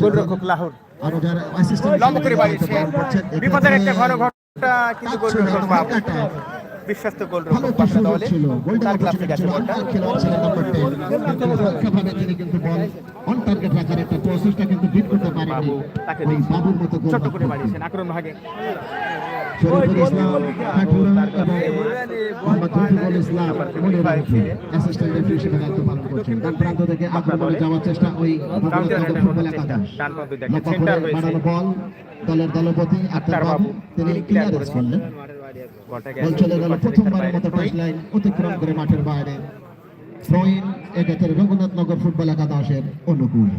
গোলরক্ষক লাহোর। লম্বা করে বাড়িয়েছে। বিপদের একটা ঘন ঘটনা কিন্তু গোলরক্ষক বাবু। বিশ্বস্ত গোলরক্ষক একটা দলে তার ক্লাব থেকে আছে বলটা আর খেলোয়াড় ছিলেন নাম্বার 10 কিন্তু হালকাভাবে তিনি কিন্তু বল অন টার্গেট রাখার একটা প্রসেসটা কিন্তু বিট করতে পারেননি। বাবু তাকে ওই বাবুর মতো গোল ছোট্ট করে বাড়িয়েছেন। আক্রমণ ভাগে। শরীফুল ইসলাম খাটুরা এবং মোহাম্মদ রফিকুল ইসলাম মনির রফি অ্যাসিস্ট্যান্ট রেফারি হিসেবে দায়িত্ব পালন করছেন। ডান প্রান্ত থেকে আক্রমণে যাওয়ার চেষ্টা ওই কাউন্টার রঘুনাথ অ্যাটাক ফুটবল একাদশ ডান প্রান্ত দেখেন, লম্বা সেন্টার করে হয়েছে। বাড়ানো বল দলের দলপতি আক্তার আক্তার বাবু। বাবু, তিনি তিনি ক্লিয়ারেন্স করলেন বল চলে গেল প্রথমবারের মতো টাচ লাইন অতিক্রম করে মাঠের বাইরে। এক্ষেত্রে রঘুনাথনগর ফুটবল একাদশের অনুকূল।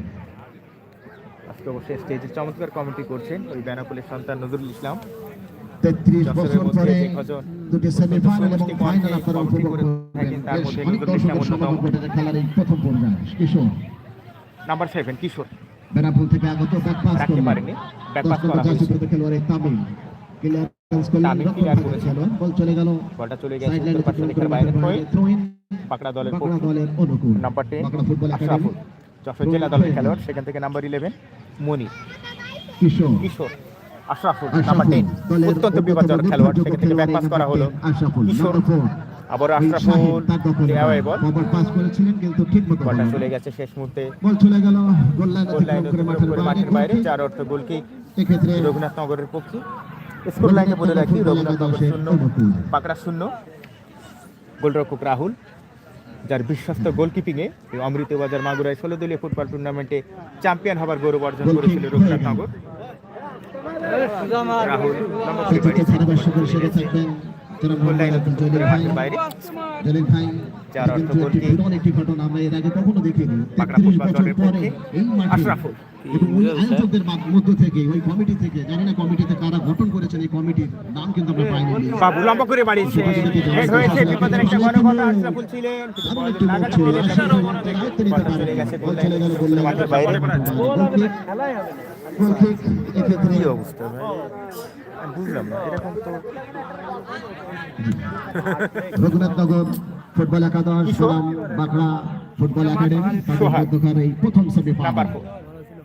আজকে অবশ্যই স্টেজে চমৎকার কমেন্ট্রি করছেন ওই বেনাপুলের সন্তান নজরুল ইসলাম। তেত্রিশ বছর পরে দুটি সেমিফাইনাল এবং ফাইনাল আপনারা উপভোগ করবেন অনেক দর্শকের সমাগম ঘটেছে খেলার এই প্রথম পর্যায়ে। কিশোর? Number seven Kishore. বেনাপুল থেকে আগত ব্যাক পাস করলেন। ব্যাক পাস করা হয়েছে। খেলোয়াড় তামিম। ক্লিয়ারেন্স করলেন রক্ষণ। খেলোয়াড় বল চলে গেল। বলটা চলে গেছে সাইড উত্তর পাশে লেখার বাইরে থ্রোইন পাকড়া দলের পক্ষে দলের অনুকূল। Number ten Bankura football academy Jessore জেলা দলের খেলোয়াড় সেখান থেকে number eleven Moni. Kishore. Kishore. Ashraful number ten অত্যন্ত বিপজ্জনক খেলোয়াড় সেখান থেকে ব্যাক পাস করা হলো। কিশোর আবার আশরাফুল দেওয়াই বল। পাস করেছিলেন কিন্তু ঠিক মতো বলটা চলে গেছে শেষ মুহূর্তে। বল চলে গেল গোল লাইন মাঠের বাইরে যার অর্থ গোল কিক এক্ষেত্রে রঘুনাথনগরের পক্ষে। স্কোর লাইনে বলে রাখি রঘুনাথনগর শূন্য পাকড়া শূন্য। গোলরক্ষক রাহুল যার বিশ্বস্ত গোলকিপিংয়ে অমৃতবাজার মাগুরায় ষোলো দলীয় ফুটবল টুর্নামেন্টে চ্যাম্পিয়ন হবার গৌরব অর্জন করেছিল রঘুনাথনগর রাহুল সেটিকে বাড়িয়েছে। ধারাভাষ্যকের থাকবেন যারা গোল লাইন জলিল ভাই জলিল ভাই যার অর্থ কিন্তু বিরল একটি ঘটনা আমরা এর আগে কখনো দেখিনি। পাকড়া 33 ফুটবল বছর পরে এই মাঠে এবং ওই আয়োজকদের মধ্য থেকে ওই কমিটি থেকে জানি না কমিটিতে কারা গঠন করেছেন এই কমিটির নাম কিন্তু আমরা পাইনি। বাবু লম্বা করে বাড়িয়েছে। হেড হয়েছে বিপদের একটা ঘন ঘটনা আশরাফুল ছিলেন। লাগাতে ছিল আশরাফুল চলে গেছে বল গোল চলে গেল গোল লাইনের মাঠের বাইরে। গোল কিক এক্ষেত্রে কি অবস্থা ভাই বুঝলাম না এরকম তো রঘুনাথনগর ফুটবল একাদশ বাঁকড়া ফুটবল একাডেমি তাদের সোহাগ। এই প্রথম সেমিফাইনাল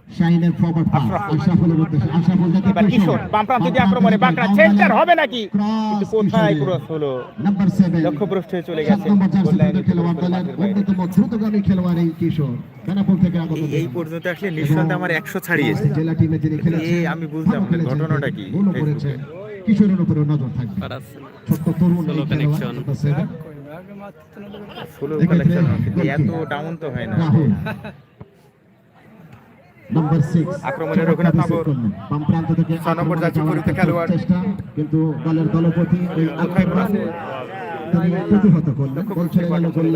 শাহিনের ফরওয়ার্ড পাস আশরাফুল। আশরাফুলের উদ্দেশ্যে আশরাফুল থেকে এবার কিশোর বাম প্রান্ত দিয়ে আক্রমণে বাঁকড়া সেন্টার হবে নাকি? কিন্তু কোথায় ক্রস হলো? নাম্বার 7 লক্ষ্যভ্রষ্টে চলে গেছে নম্বর গোল জার্সি লাইনে পরে খেলোয়াড় দলের অন্যতম দ্রুতগামী খেলোয়াড় এই কিশোর। বেনাপোল থেকে আগত এই- পর্যন্ত আসলে নিঃসন্দেহে আমার একশো ছাড়িয়েছে। জেলা টিমে তিনি খেলেছেন এই আমি বুঝলাম না, ঘটনাটা কি করেছেন কিশোরের উপরে নজর থাকবে। ছোট্ট তরুণ এই খেলোয়াড় নাম্বার 7 ষোলো এক্ষেত্রে কালেকশন এত ডাউন তো হয় না। নাম্বার 6 আক্রমণে রঘুনাথনগর। বাম প্রান্ত থেকে ছয় নম্বর আক্রমণে জার্সি যাওয়ার পরিহিত একটা খেলোয়াড়। কিন্তু দলের দলপতি ওই আক্রমণ তিনি প্রতিহত করলেন। বল চলে গেল গোল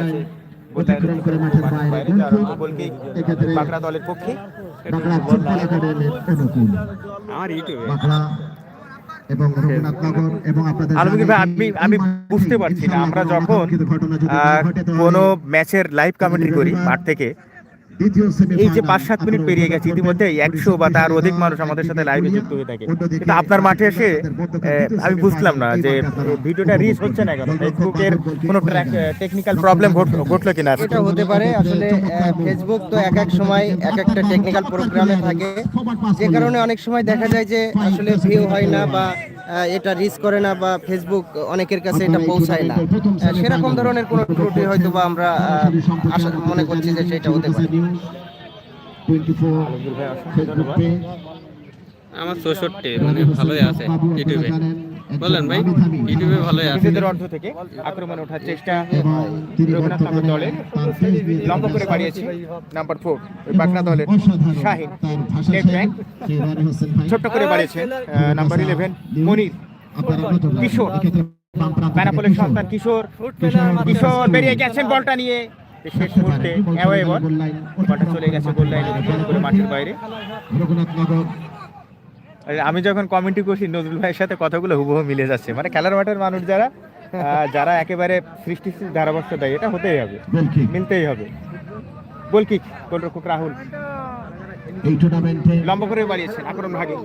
অতিক্রম করে মাঠের বাইরে যার গোল গোল কিক এক্ষেত্রে বাঁকড়া দলের পক্ষে। বাঁকড়া ফুটবল একাডেমির অনুকূল। আমার ইউটিউবে বাঁকড়া এবং রঘুনাথনগর এবং আপনাদের আমি আমি বুঝতে পারছি না। আমরা যখন কোনো ম্যাচের লাইভ কমেন্ট্রি করি মাঠ থেকে এই যে পাঁচ সাত মিনিট পেরিয়ে গেছে ইতিমধ্যে একশো বা তার অধিক মানুষ আমাদের সাথে লাইভে যুক্ত হয়ে থাকে। কিন্তু আপনার মাঠে এসে আমি বুঝলাম না যে ভিডিওটা রিচ হচ্ছে না কেন? ফেসবুকের কোনো টেকনিক্যাল প্রবলেম ঘটলো কিনা? এটা হতে পারে আসলে আহ, ফেসবুক তো এক এক সময় এক একটা টেকনিক্যাল প্রোগ্রামে থাকে। যে কারণে অনেক সময় দেখা যায় যে আসলে ভিউ হয় না বা এটা রিচ করে না বা ফেসবুক অনেকের কাছে এটা পৌঁছায় না। সেরকম ধরনের কোনো ত্রুটি হয়তো বা আমরা আশা মনে করছি যে সেটা হতে পারে। আমার চৌষট্টি মানে ভালোই আছে ইউটিউবে। বলেন ভাই ইউটিউবে ভালোই আছে। নিজেদের অর্ধ থেকে আক্রমণে ওঠার চেষ্টা রঘুনাথনগর দলের লম্বা করে বাড়িয়েছে নাম্বার ফোর বাঁকড়া দলের শাহিন লেফট ব্যাক ছোট্ট করে বাড়িয়েছে নাম্বার ইলেভেন মনির কিশোর বেনাপোলের সন্তান কিশোর কিশোর বেরিয়ে গেছেন বলটা নিয়ে। শেষ মুহূর্তে অ্যাওয়ে বল। বলটা চলে গেছে গোল লাইনে করে মাঠের বাইরে। রঘুনাথনগর আর আমি যখন কমেন্টি করছি নজরুল ভাইয়ের সাথে কথাগুলো হুবহু মিলে যাচ্ছে। মানে খেলার মাঠের মানুষ যারা যারা একেবারে সৃষ্টিশীল ধারাভাষ্য দেয় এটা হতেই হবে। মিলতেই হবে। বল কি? গোলরক্ষক রাহুল। এই টুর্নামেন্টে লম্বা করে বাড়িয়েছেন আক্রমণ ভাগে।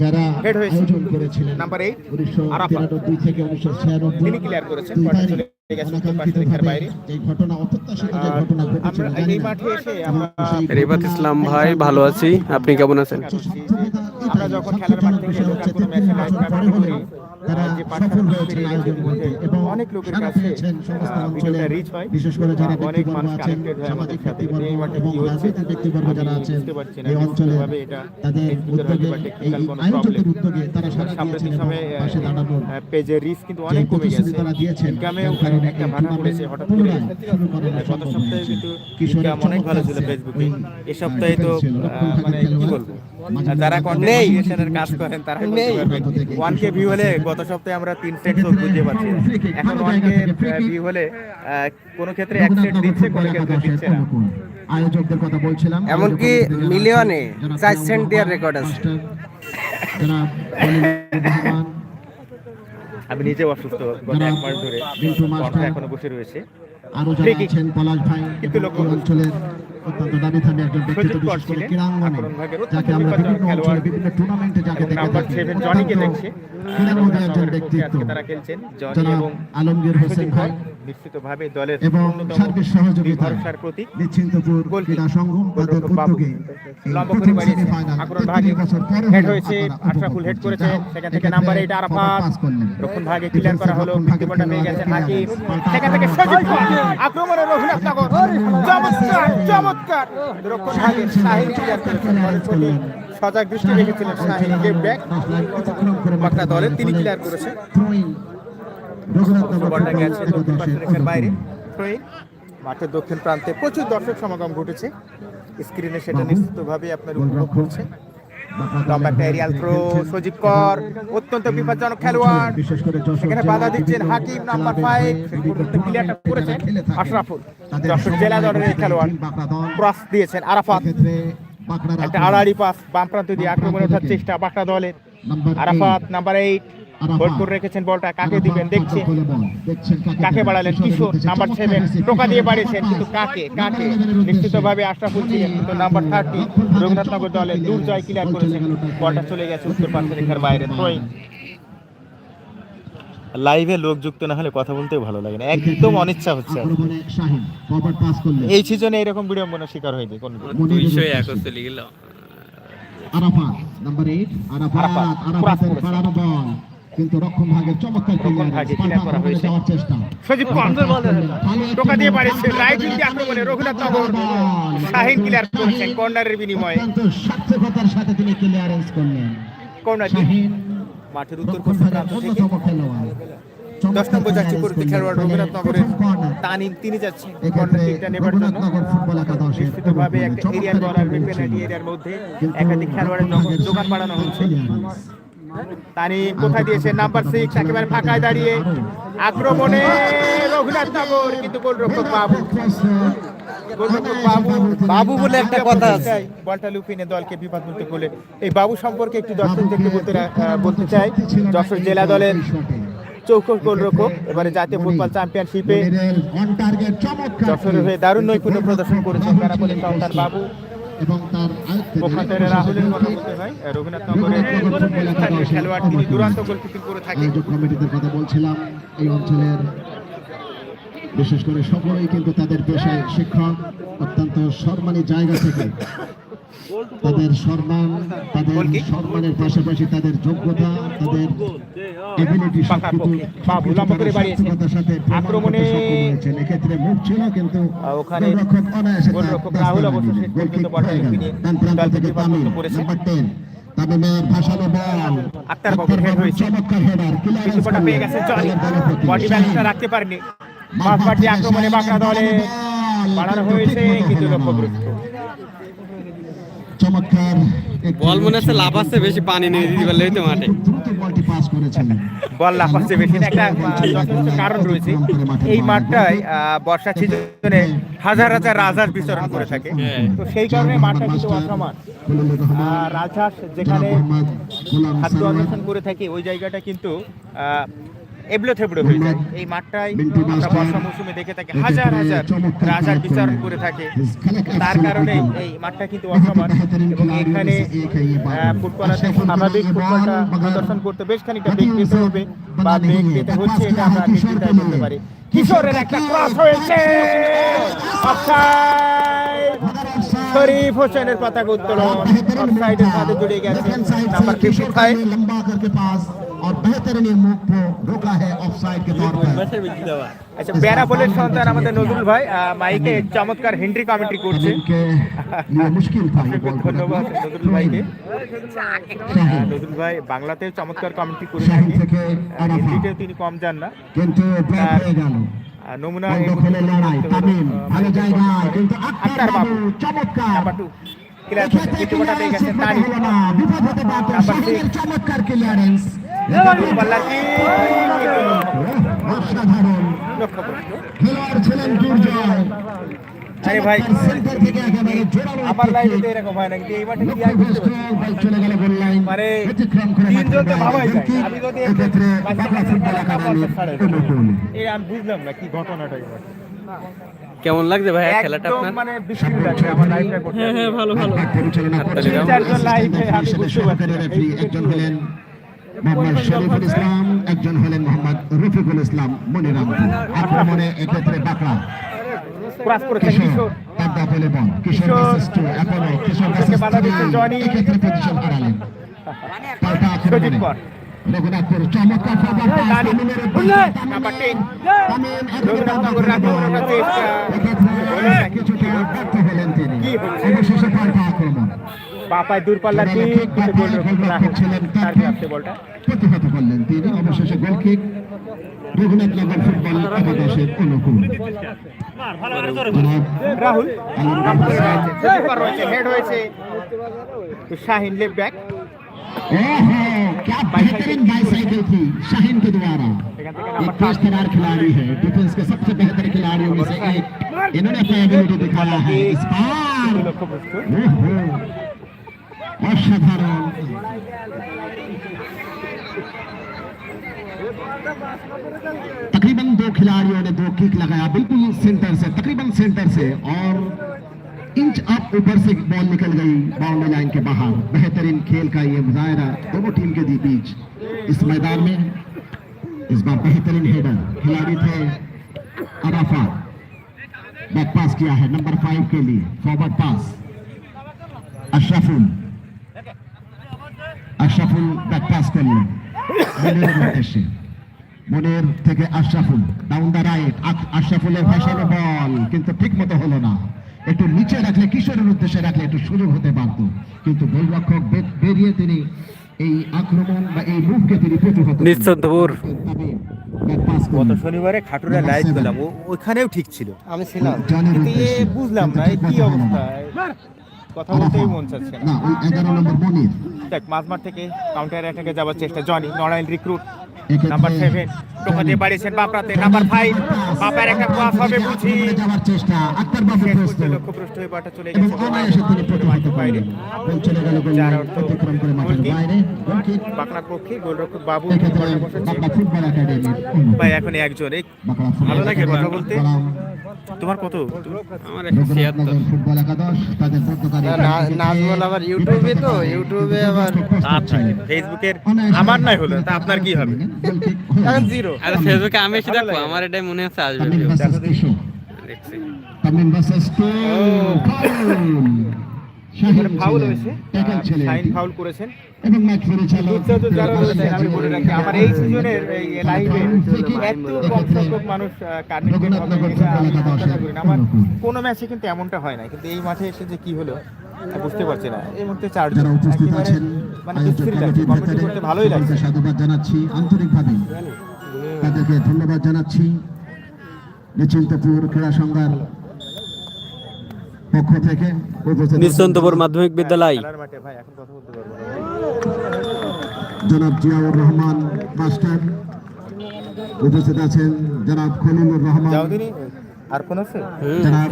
যারা আয়োজন করেছিলেন নাম্বার এইট উনিশশো আরাফাত। তিরানব্বই থেকে উনিশশো ছিয়ানব্বই তিনি ক্লিয়ার করেছেন কোয়ার্টার চলে গেছে উত্তর বাইরে। এই ঘটনা অপ্রত্যাশিত যে ঘটনা ঘটেছিল এই মাঠে এসে আমরা রিবাত ইসলাম ভাই ভালো আছি। আপনি কেমন আছেন? আমরা যখন খেলার মাঠ থেকে লোকাল কোনো ম্যাচে লাইভ করি তারা সফল হয়েছেন আয়োজন করতে এবং অনেক লোকের কাছে সমস্ত অঞ্চলে হয়। বিশেষ করে যারা ব্যক্তিবর্গ আছেন হয় সামাজিক। ব্যক্তিবর্গ এবং রাজনৈতিক ব্যক্তিবর্গ যারা আছেন এই অঞ্চলে তাদের উদ্যোগে এই আয়োজকের উদ্যোগে তারা সারা দিয়েছেন এবং পাশে দাঁড়ানোর পেজের রিস্ক কিন্তু অনেক কমে গেছে। তারা দিয়েছেন ইনকামেও একটা টুর্নামেন্ট পড়েছে হঠাৎ করে গত সম্ভব সপ্তাহে হয়েছে। কিন্তু ইনকাম অনেক ভালো ছিল ফেসবুকে এই সপ্তাহে তো আহ, রক্ষণভাগের মানে কি বলব? যারা কন্টেন্ট। কাজ করেন তারা। ওয়ান কে ভিউ হলে গত সপ্তাহে আমরা তিন সেট চোখ বুঝতে পারছি এখন ওয়ান কে ভিউ হলে কোনো ক্ষেত্রে এক সেট দিচ্ছে কোনো ক্ষেত্রে দিচ্ছে না আয়োজকদের কথা বলছিলাম এমনকি মিলিয়নে চার সেন্ট দেওয়ার রেকর্ড আছে। আমি নিজেও অসুস্থ গত এক মাস ধরে এখনও বসে রয়েছে আরও যারা আছেন পলাশ ভাই অঞ্চলের অত্যন্ত দাবি থামি একজন ব্যক্তিত্ব বিশেষ করে ক্রীড়াঙ্গনে যাকে আমরা বিভিন্ন অঞ্চলে বিভিন্ন টুর্নামেন্টে যাকে দেখে থাকি অত্যন্ত ক্রীড়াঙ্গনে একজন ব্যক্তিত্ব। জনাব আলমগীর হোসেন ভাই। নিশ্চিতভাবে দলের এবং অন্যতম ভরসার প্রতীক লম্বা করে বাড়িয়েছে। 33 ভাগে হেড হয়েছে আশরাফুল হেড। করেছে। সেখান থেকে নাম্বার এইট আরাফাত। রক্ষণ ভাগে ক্লিয়ার করা হলো বিদ্যমানটা পেয়ে গেছেন হাকিম। সেখান থেকে আক্রমণ। সজিব খান, আক্রমণে রঘুনাথ নগর চমৎকার চমৎকার। রক্ষণ ভাগে শাহিন ক্লিয়ার করেছেন সজাগ দৃষ্টি রেখেছিলেন শাহিন গেম ব্যাক দলের তিনি ক্লিয়ার করেছেন বলটা ফুটবল গেছে দক্ষিণ পাশ বাইরে। উদ্যোগে। মাঠের দক্ষিণ প্রান্তে প্রচুর দর্শক সমাগম ঘটেছে। স্ক্রিনে সেটা নিশ্চিতভাবে আপনার উপভোগ করছে। লম্বা একটা এরিয়াল থ্রো সজীব কর অত্যন্ত বিপজ্জনক খেলোয়াড়। বিশেষ করে যশোর সেখানে জেলার বাধা দিচ্ছেন হাকিম নাম্বার ফাইভ বিভিন্ন ক্লিয়ারটা টুর্নামেন্টে করেছেন যারা খেলে থাকে, আশরাফুল। তাদের জেলা দলের খেলোয়াড়। ক্রস দিয়েছেন আরাফাত। একটা আড়াআড়ি পাস বাম প্রান্ত দিয়ে আক্রমণে ওঠার চেষ্টা বাঁকড়া দলের। Arafat number eight. হোল্ড করে রেখেছেন বলটা কাকে দিবেন? দেখছে। কাকে বাড়ালেন? কিশোর নাম্বার সেভেন টোকা দিয়ে বাড়িয়েছেন কিন্তু কাকে? কাকে? 11 এর উদ্দেশ্যে। নিশ্চিতভাবে আশরাফুল ছিলেন কিন্তু number thirty Raghunathnagar Durjoy clear করেছেন। বলটা চলে গেছে উত্তর বাইরে। লাইভে লোক যুক্ত না হলে কথা বলতেও ভালো লাগে না। একদম অনিচ্ছা হচ্ছে। এই সিজনে এরকম বিড়ম্বনার শিকার হয়েছে কোন দুইশো উদ্দেশ্যে। গেল আরাফাত নাম্বার 8 আরাফাত আরাফাত, আরাফাতের ক্রস বল। কিন্তু রক্ষণ চমৎকার রক্ষণ ভাগে clear করা হয়েছে। যাওয়ার চেষ্টা। সজীব টোকা দিয়ে বাড়িয়েছে রাইট উইঙ্গে আক্রমণে রঘুনাথনগর শাহিন ক্লিয়ার করেছেন কর্নারের বিনিময়ে। সার্থকতার সাথে তিনি ক্লিয়ারেন্স করলেন। কর্নার মাঠের উত্তর পশ্চিম প্রান্ত থেকে? দশ নম্বর যাচ্ছে খেলোয়াড় তানিম তিনি নেবার জন্য। নিশ্চিতভাবে একটা এরিয়ার বল পেনাল্টি এরিয়ার মধ্যে একাধিক খেলোয়াড়ের যোগান বাড়ানো হচ্ছে তানিম কোথায় দিয়েছে নাম্বার সিক্স একেবারে ফাঁকায় দাঁড়িয়ে। আক্রমণে রঘুনাথনগর কিন্তু গোলরক্ষক বাবু। বাবু বাবু বলে একটা কথা আছে। বলটা লুপিনে দলকে বিপদমুক্ত করলে। এই বাবু সম্পর্কে একটু দর্শকদেরকে বলতে বলতে চাই যশোর জেলা দলের গোলরক্ষক এবারে জাতীয় ফুটবল চ্যাম্পিয়নশিপে যশোরের হয়ে দারুণ নৈপুণ্য প্রদর্শন করেছেন সন্তান বাবু। এবং তার আয়ত্তে পক্ষান্তরে রাহুলের কথা বলতে রঘুনাথনগরের খেলোয়াড় তিনি দুরান্ত গোল করে থাকেন। আয়োজক কমিটিদের কথা বলছিলাম এই অঞ্চলের বিশেষ করে সকলেই কিন্তু তাদের পেশায় শিক্ষক অত্যন্ত সম্মানী জায়গা থেকে তাদের সম্মান তাদের সম্মানের পাশাপাশি তাদের যোগ্যতা তাদের এবিলিটি লম্বা আক্রমণে- এক্ষেত্রে মুখ ছিল কিন্তু ওখানে গোলরক্ষক অনায়াসে তার গোলরক্ষক দাস্তানা রাহুল অবশ্য দিলেন। শেষ গোল পর্যন্ত কিক বলটা হয়ে গেল। ডান প্রান্ত থেকে তামিম, নাম্বার 10 তামিমের ভাসানো বল। আক্তার বাবু হেড হয়েছে। চমৎকার হেডার কিন্তু পেয়ে গেছে জনি বডি ব্যালেন্সটা রাখতে পারেনি। আক্রমণে বাঁকড়া দলে বাড়ানো হয়েছে কিন্তু চমৎকার বল মনে হচ্ছে লাভ আছে বেশি পানি নিয়ে দিতে পারলেই তো মাঠে। বলটি পাস বল লাফাচ্ছে বেশি একটা যথেষ্ট কারণ রয়েছে। এই মাঠটায় আহ, বর্ষা সিজনে হাজার হাজার রাজহাঁস বিচরণ করে থাকে। হ্যাঁ। তো সেই কারণে মাঠটা কিন্তু অসমান। আহ, রাজহাঁস যেখানে খাদ্য অন্বেষণ করে থাকে ওই জায়গাটা কিন্তু আহ, এবলো থেবড়ো হয়ে যায় এই মাঠটাই আমরা বর্ষা মৌসুমে দেখে থাকি হাজার হাজার রাজার বিচারণ করে থাকে। তার কারণে এই মাঠটা কিন্তু অসমান এবং এখানে ফুটবলাতে স্বাভাবিক ফুটবলটা প্রদর্শন করতে বেশ খানিকটা বেগ পেতে হবে বা বেগ পেতে হচ্ছে এটা আমরা নিশ্চিন্তায় বলতে পারি। কিশোরের একটা ক্রস হয়েছে। শরীফ হোসেনের পতাকা উত্তোলন। অফসাইডের সাথে জুড়ে গেছে নাম্বার ফিফটি ফাইভ। और बेहतरीन ये मूव को रोका है ऑफसाइड के तौर पर আচ্ছা বেড়া বলের সন্তান আমাদের নজরুল ভাই আহ, মাইকে চমৎকার হেনরি কমেন্ট্রি করছে इनके लिए मुश्किल था ये बॉल को ধন্যবাদ रखना। নজরুল ভাইকে শাহিন। আহ, নজরুল ভাই বাংলাতে চমৎকার কমেন্ট্রি করে শাহিন থাকে থেকে আহ, আরাফা হিন্দিতেও তিনি কম যান না কিন্তু ব্লক তার- হয়ে গেল আহ, নমুনা বল এই দখলে লড়াই মুহূর্তে তামিম আহ, ভালো মাইকে জায়গায় করে। কিন্তু আক্তার আক্তার বাবু বাবু চমৎকার নাম্বার টু ক্লিয়ার করছে এক্ষেত্রে দ্বিতীয়টা পেয়ে গেছেন clearance তারি হলো না, বিপদ হতে পারত নাম্বার শাহিনের six। চমৎকার ক্লিয়ারেন্স পাল্লা কি অসাধারণ লক্ষ্য করছে খেলোয়াড় ছিলেন দুর্জয় আরে ভাই সেন্টার থেকে একেবারে জোরালো আবার একটা লাইনে এরকম হয় না এই মাঠে কি আর লক্ষ্যভ্রষ্ট বুঝতে চলে গেল গোল লাইন মানে ব্যতিক্রম করে তিনজন তো ভাবাই যায় আমি যদি এক্ষেত্রে বাচ্চা বাংলা ফুটবল খেলা একাডেমির ছাড়ে দেবো। অনুকূল এই আমি বুঝলাম না কি ঘটনাটা এই কেমন লাগছে ভাই খেলাটা আপনার মানে লাগছে আমার করতে হ্যাঁ হ্যাঁ ভালো ভালো। চারজন লাইভ আমি বুঝতে পারছি একজন হলেন মোহাম্মদ শরীফুল ইসলাম একজন হলেন মোহাম্মদ রফিকুল ইসলাম মনিরামপুর আক্রমণে এক্ষেত্রে বাঁকড়া কিশোর বল কিশোর এখনও কিশোর। এক্ষেত্রে পজিশন হারালেন। পাল্টা আক্রমণে। রঘুনাথপুর চমৎকার কিছুটা ব্যর্থ হলেন তিনি। অবশেষে পাল্টা আক্রমণ। পাপায় দূরপাল্লার জোরালো কিক kick কিন্তু গোল বাঁকায় রক্ষক না গোলরক্ষক ছিলেন তার তাকে প্রাপ্তি বলটা প্রতিহত করলেন তিনি অবশেষে গোল কিক রঘুনাথনগর ফুটবল একাদশের অনুকূল জনাব রাহুল আলম নাম্বার রাব্বাস রয়েছে সুপার রয়েছে হেড হয়েছে তো শাহিন লেফট ব্যাক ओहो क्या बेहतरीन बाईसाइकिल थी शाहीन के द्वारा এখান থেকে एक নাম্বার तेज तरार खिलाड़ी है डिफेंस के सबसे बेहतर खिलाड़ियों में से एक इन्होंने अपना एबिलिटी दिखाया है इस बार লক্ষ্য প্রস্তুত ओहो असाधारण तकरीबन दो खिलाड़ियों ने दो किक लगाया बिल्कुल सेंटर से तकरीबन सेंटर से और इंच अप ऊपर से बॉल निकल गई बाउंड्री लाइन के बाहर बेहतरीन खेल का ये मुजाहरा दोनों टीम के बीच इस मैदान में इस बार बेहतरीन हेडर खिलाड़ी थे अराफा बैक पास किया है नंबर फाइव के लिए फॉरवर्ड पास अशरफुल Ashraful back pass করলেন মনিরের উদ্দেশ্যে। মনির থেকে আশরাফুল ডাউন দ্য রাইট আশরাফুলের ভাসানো বল কিন্তু ঠিক মতো হলো না। একটু নিচে রাখলে কিশোরের উদ্দেশ্যে রাখলে একটু সুযোগ হতে পারত। কিন্তু গোলরক্ষক বেরিয়ে তিনি এই আক্রমণ বা এই মুভকে তিনি প্রতিহত pass গত শনিবারে খাটুরা লাইভ seven। পেলাম ও ওইখানেও ঠিক ছিল। আমি ছিলাম। বুঝলাম না কি। অবস্থা? কথা বলতেই মন চাচ্ছে না। এগারো নম্বর মনির। দেখ মাঝমাঠ থেকে কাউন্টার অ্যাটাকে যাওয়ার চেষ্টা Jony Narail recruit number seven টোকাতে পারিয়েছেন বাপরাতে। নাম্বার ফাইভ বাপার একটা ক্লাস হবে বুঝি। যাওয়ার চেষ্টা আক্তার বাবু শেষ লক্ষ্যভ্রষ্ট হয়ে বাটা চলে গেছে। অনায়াসে তিনি প্রতিহত বাইরে করলেন চলে গেল গোল যার লাইন অর্থ অতিক্রম করে মাঠের বাইরে। গোলকিক। পক্ষে গোলরক্ষক বাবু ফুটবল ভাই এখন একজন ভালো লাগে কথা বলতে? তোমার কত? আমার ফুটবল একাদশ তাদের নাজমুল আবার ইউটিউবে তো, ইউটিউবে আবার- আচ্ছা ফেসবুকের আমার নাই হলো তা আপনার কি হবে? এখন জিরো আরে ফেসবুকে আমি এসে দেখো আমার এটাই মনে হচ্ছে আসবে তামিম। Versus Tamim foul. হয়েছে। ট্যাকল সাইন ফাউল করেছেন। এবং ম্যাচ পরিচালক দুর্দান্ত আমি বলে রাখি। আমার এই সিজনের এই লাইভে এত কম সংখ্যক মানুষ আমার কোনো ম্যাচে কিন্তু এমনটা হয় না কিন্তু এই মাঠে এসে যে কি হলো বুঝতে পারছি না। এই মুহূর্তে চারজন একেবারে আছেন মানে লাগছে করতে ভালোই লাগছে। সাধুবাদ জানাচ্ছি আন্তরিকভাবে। তাদেরকে ধন্যবাদ জানাচ্ছি। নিশ্চিন্তপুর ক্রীড়া সংঘার পক্ষ থেকে নিশ্চন্তপুর মাধ্যমিক বিদ্যালয়। খেলার মাঠে ভাই এখন কথা বলতে পারব না। জনাব জিয়াউর রহমান মাস্টার। উপস্থিত আছেন জনাব খলিলুর রহমান। আর কোন আছে? জনাব।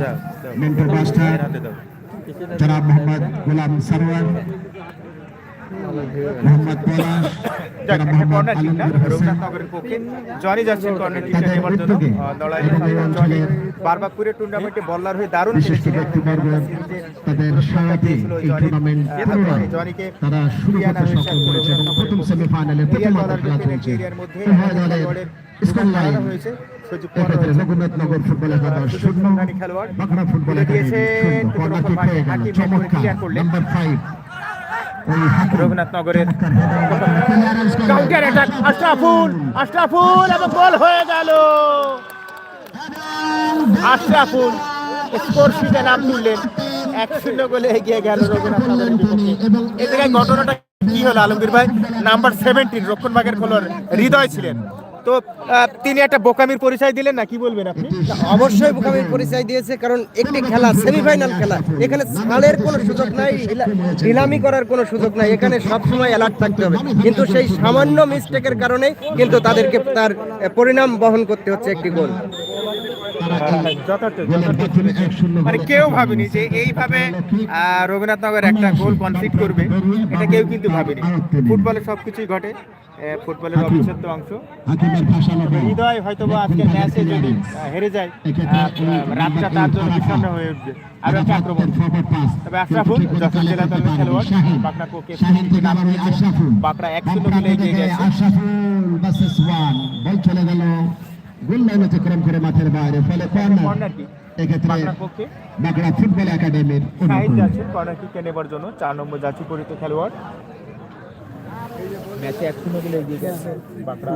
Mentor master. জনাব মোহাম্মদ গোলাম সারওয়ার। মোহাম্মদ পলাশ যাক, একটা কর্নার কিক না? আলমগীর হোসেন পক্ষে। জনি যাচ্ছেন কর্নার কিকটা তাদের জন্য লড়াই জনি। অঞ্চলের টুর্নামেন্টে বল্লার হয়ে দারুণ খেলেছিলেন তাদের সহায়তে এই টুর্নামেন্ট জনিকে তারা শুরু করতে সক্ষম হয়েছে হয়েছে এবং প্রথম সেমিফাইনালে প্রথম খেলা চলছে। উভয় দলের দলের স্কোর লাইন। খেলানো হয়েছে। সুযোগ পাওয়া এক্ষেত্রে হয়েছে। রঘুনাথনগর ফুটবল একাদশ শূন্য। বাঁকড়া ফুটবল একাডেমি দিয়েছেন শূন্য। কিন্তু কর্নার কিক রক্ষক গেল। চমৎকার। নাম্বার ফাইভ রঘুনাথনগরের। কাউন্টার অ্যাটাক আশরাফুল আশরাফুল, এবং গোল হয়ে গেল। আশরাফুল স্কোর নাম তুললেন। এক শূন্য গোলে এগিয়ে গেল রঘুনাথনগরের বিপক্ষে। এ জায়গায় ঘটনাটা কি হলো, আলমগীর ভাই? নাম্বার সেভেন্টিন রক্ষণবাগের খোলার হৃদয় ছিলেন। তো তিনি একটা বোকামির পরিচয় দিলেন না, কি বলবেন আপনি? অবশ্যই বোকামির পরিচয় দিয়েছে, কারণ একটি খেলা সেমিফাইনাল খেলা, এখানে ছাড়ের কোনো সুযোগ নাই ঢিলা- ঢিলামি করার কোনো সুযোগ নাই, এখানে সবসময় অ্যালার্ট থাকতে হবে। কিন্তু সেই সামান্য মিস্টেকের কারণে কিন্তু তাদেরকে তার পরিণাম বহন করতে হচ্ছে একটি গোল মানে কেউ ভাবেনি যে এইভাবে রবীন্দ্রনাথনগর একটা গোল কনফ্লিক্ট করবে এটা কেউ কিন্তু ভাবেনি। ফুটবলে সবকিছুই ঘটে ফুটবলের অবিচ্ছেদ্য অংশ। হৃদয় হয়তো বা আজকে ম্যাচে যদি হেরে যায় রাতটা তার জন্য বিষণ্ণ হয়ে উঠবে। আরও একটা আক্রমণ। তবে আশরাফুল যশোর জেলা দলের খেলোয়াড় বাঁকড়া কোকে আশরাফুল। বাঁকড়া এক শূন্য গোলে এগিয়ে গেছে। আশরাফুল বল চলে গেল। গোল লাইন অতিক্রম করে মাঠের বাইরে ফলে কর্নার এক্ষেত্রে বাঁকড়া ফুটবল একাডেমির অনুকূল। যাচ্ছেন কর্নার কিকে নেবার জন্য? চার নম্বর যাচ্ছি পরিচিত খেলোয়াড়। ম্যাচে এক শূন্য গোলে এগিয়ে গেছে বাঁকড়া